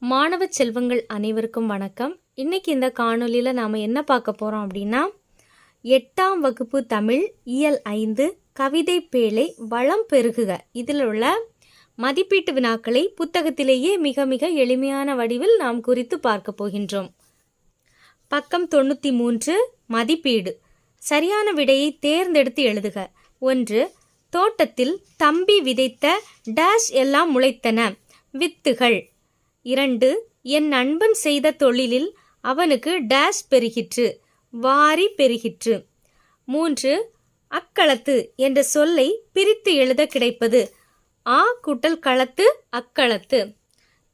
மாணவ செல்வங்கள் அனைவருக்கும் வணக்கம். இன்னைக்கு இந்த காணொலியில் நாம் என்ன பார்க்க போகிறோம் அப்படின்னா எட்டாம் வகுப்பு தமிழ் இயல் ஐந்து கவிதை பேழை வளம் பெருகுக. இதில் உள்ள மதிப்பீட்டு வினாக்களை புத்தகத்திலேயே மிக மிக எளிமையான வடிவில் நாம் குறித்து பார்க்க போகின்றோம். பக்கம் தொண்ணூற்றி மூன்று மதிப்பீடு. சரியான விடையை தேர்ந்தெடுத்து எழுதுக. ஒன்று தோட்டத்தில் தம்பி விதைத்த டேஷ் எல்லாம் முளைத்தன. வித்துகள். இரண்டு என் நண்பன் செய்த தொழிலில் அவனுக்கு டேஷ் பெருகிற்று வாரி பெருகிற்று. மூன்று அக்களத்து என்ற சொல்லை பிரித்து எழுத கிடைப்பது ஆ கூட்டல் களத்து அக்களத்து.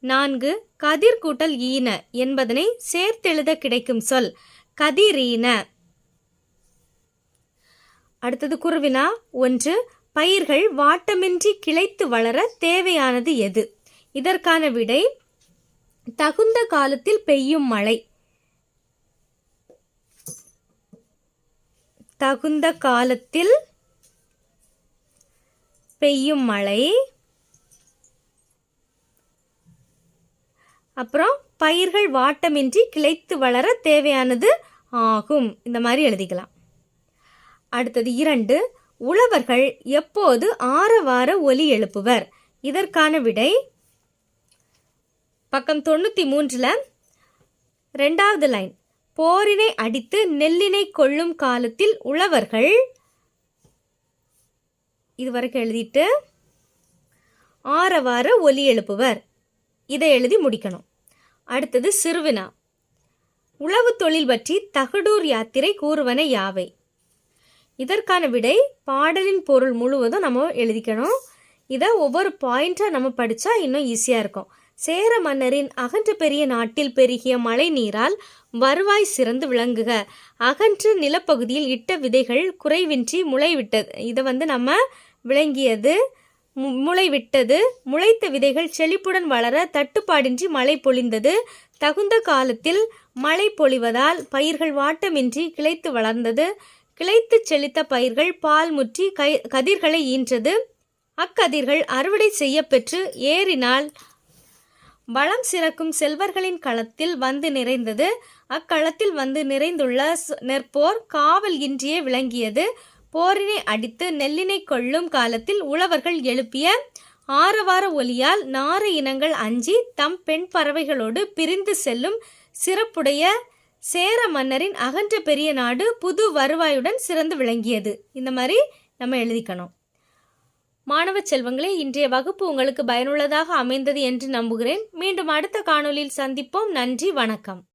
நான்கு கதிர் கூட்டல் ஈன என்பதனை சேர்த்தெழுத கிடைக்கும் சொல் கதிரீன அடுத்தது குருவினா ஒன்று பயிர்கள் வாட்டமின்றி கிளைத்து வளர தேவையானது எது? இதற்கான விடை தகுந்த காலத்தில் பெய்யும் மழை. தகுந்த காலத்தில் பெய்யும் மழை. அப்புறம் பயிர்கள் வாட்டமின்றி கிளைத்து வளர தேவையானது ஆகும். இந்த மாதிரி எழுதிக்கலாம். அடுத்தது இரண்டு உழவர்கள் எப்போது ஆரவார ஒலி எழுப்புவர்? இதற்கான விடை பக்கம் தொண்ணூற்றி மூன்றில் ரெண்டாவது லைன். போரினை அடித்து நெல்லினை கொள்ளும் காலத்தில் உழவர்கள். இதுவரைக்கும் எழுதிட்டு ஆரவார ஒலி எழுப்புவர். இதை எழுதி முடிக்கணும். அடுத்தது சிறுவினா. உழவு தொழில் பற்றி தகடூர் யாத்திரை கூறுவன யாவை? இதற்கான விடை பாடலின் பொருள் முழுவதும் நம்ம எழுதிக்கணும். இதை ஒவ்வொரு பாயிண்ட்டாக நம்ம படித்தா இன்னும் ஈஸியாக இருக்கும். சேர மன்னரின் அகன்ற பெரிய நாட்டில் பெருகிய மழை நீரால் வருவாய் சிறந்து விளங்குக. அகன்று நிலப்பகுதியில் இட்ட விதைகள் குறைவின்றி முளைவிட்டது. இதை வந்து நம்ம விளங்கியது மு- முளைவிட்டது முளைத்த விதைகள் செழிப்புடன் வளர தட்டுப்பாடின்றி மழை பொழிந்தது. தகுந்த காலத்தில் மழை பொழிவதால் பயிர்கள் வாட்டமின்றி கிளைத்து வளர்ந்தது. கிளைத்து செழித்த பயிர்கள் பால் முற்றி கை கதிர்களை ஈன்றது. அக்கதிர்கள் அறுவடை செய்ய பெற்று ஏறினால் வளம் சிறக்கும் செல்வர்களின் களத்தில் வந்து நிறைந்தது. அக்களத்தில் வந்து நிறைந்துள்ள நெற்போர் காவல் இன்றியே விளங்கியது. போரினை அடித்து நெல்லினை கொள்ளும் காலத்தில் உழவர்கள் எழுப்பிய ஆரவார ஒலியால் நாறு இனங்கள் அஞ்சி தம் பெண் பறவைகளோடு பிரிந்து செல்லும் சிறப்புடைய சேர மன்னரின் அகன்ற பெரிய நாடு புது வருவாயுடன் சிறந்து விளங்கியது. இந்த மாதிரி நம்ம எழுதிக்கணும். மாணவ செல்வங்களே இன்றைய வகுப்பு உங்களுக்கு பயனுள்ளதாக அமைந்தது என்று நம்புகிறேன். மீண்டும் அடுத்த காணொலியில் சந்திப்போம். நன்றி வணக்கம்.